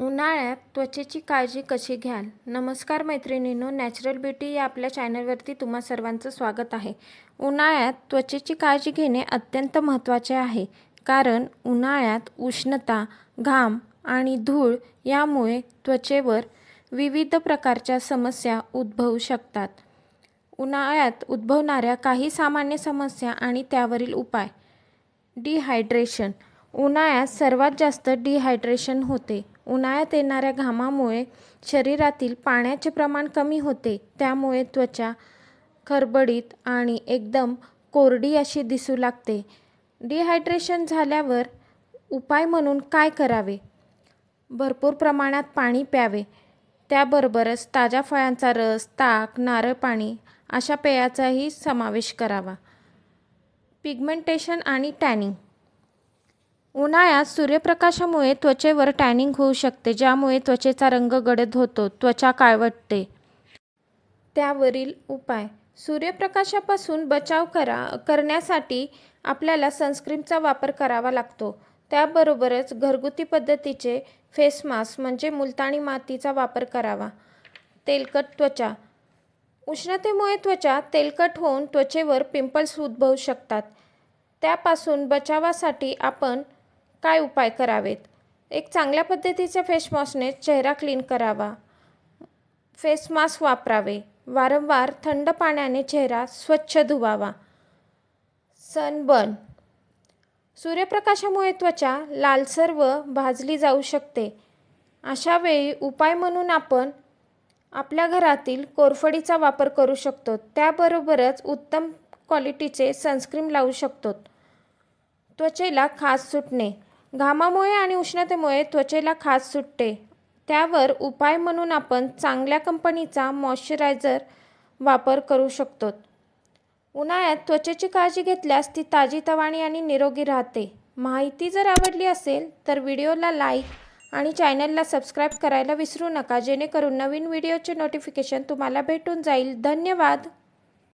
उन्हाळ्यात त्वचेची काळजी कशी घ्याल? नमस्कार मैत्रिणींनो नॅचरल ब्युटी या आपल्या चॅनलवरती तुम्हा सर्वांचं स्वागत आहे. उन्हाळ्यात त्वचेची काळजी घेणे अत्यंत महत्त्वाचे आहे कारण उन्हाळ्यात उष्णता घाम आणि धूळ यामुळे त्वचेवर विविध प्रकारच्या समस्या उद्भवू शकतात. उन्हाळ्यात उद्भवणाऱ्या काही सामान्य समस्या आणि त्यावरील उपाय. डिहायड्रेशन. उन्हाळ्यात सर्वात जास्त डिहायड्रेशन होते. उन्हाळ्यात येणाऱ्या घामामुळे शरीरातील पाण्याचे प्रमाण कमी होते. त्यामुळे त्वचा खरबडीत आणि एकदम कोरडी अशी दिसू लागते. डिहायड्रेशन झाल्यावर उपाय म्हणून काय करावे? भरपूर प्रमाणात पाणी प्यावे. त्याबरोबरच ताज्या फळांचा रस ताक नारळ पाणी अशा पेयाचाही समावेश करावा. पिगमेंटेशन आणि टॅनिंग उन्हाळ्यात सूर्यप्रकाशामुळे त्वचेवर टॅनिंग होऊ शकते ज्यामुळे त्वचेचा रंग गडद होतो त्वचा काळवटते. त्यावरील उपाय. सूर्यप्रकाशापासून बचाव करा करण्यासाठी आपल्याला सनस्क्रीमचा वापर करावा लागतो. त्याबरोबरच घरगुती पद्धतीचे फेस मास्क म्हणजे मुलतानी मातीचा वापर करावा. तेलकट त्वचा. उष्णतेमुळे त्वचा तेलकट होऊन त्वचेवर पिंपल्स उद्भवू शकतात. त्यापासून बचावासाठी आपण काय उपाय करावेत? एक चांगल्या पद्धतीच्या फेस चेहरा क्लीन करावा. फेस मास्क वापरावे. वारंवार थंड पाण्याने चेहरा स्वच्छ धुवावा. सनबर्न सूर्यप्रकाशामुळे त्वचा लालसर व भाजली जाऊ शकते. अशा वेळी उपाय म्हणून आपण आपल्या घरातील कोरफडीचा वापर करू शकतो. त्याबरोबरच उत्तम क्वालिटीचे सनस्क्रीम लावू शकतो. त्वचेला खास सुटणे. घामामुळे आणि उष्णतेमुळे त्वचेला खाज सुटते. त्यावर उपाय म्हणून आपण चांगल्या कंपनीचा मॉइश्चरायझर वापर करू शकतो. उन्हाळ्यात त्वचेची काळजी घेतल्यास ती ताजीतवाणी आणि निरोगी राहते. माहिती जर आवडली असेल तर व्हिडिओला लाईक आणि चॅनलला सबस्क्राईब करायला विसरू नका. जेणेकरून नवीन व्हिडिओचे नोटिफिकेशन तुम्हाला भेटून जाईल. धन्यवाद.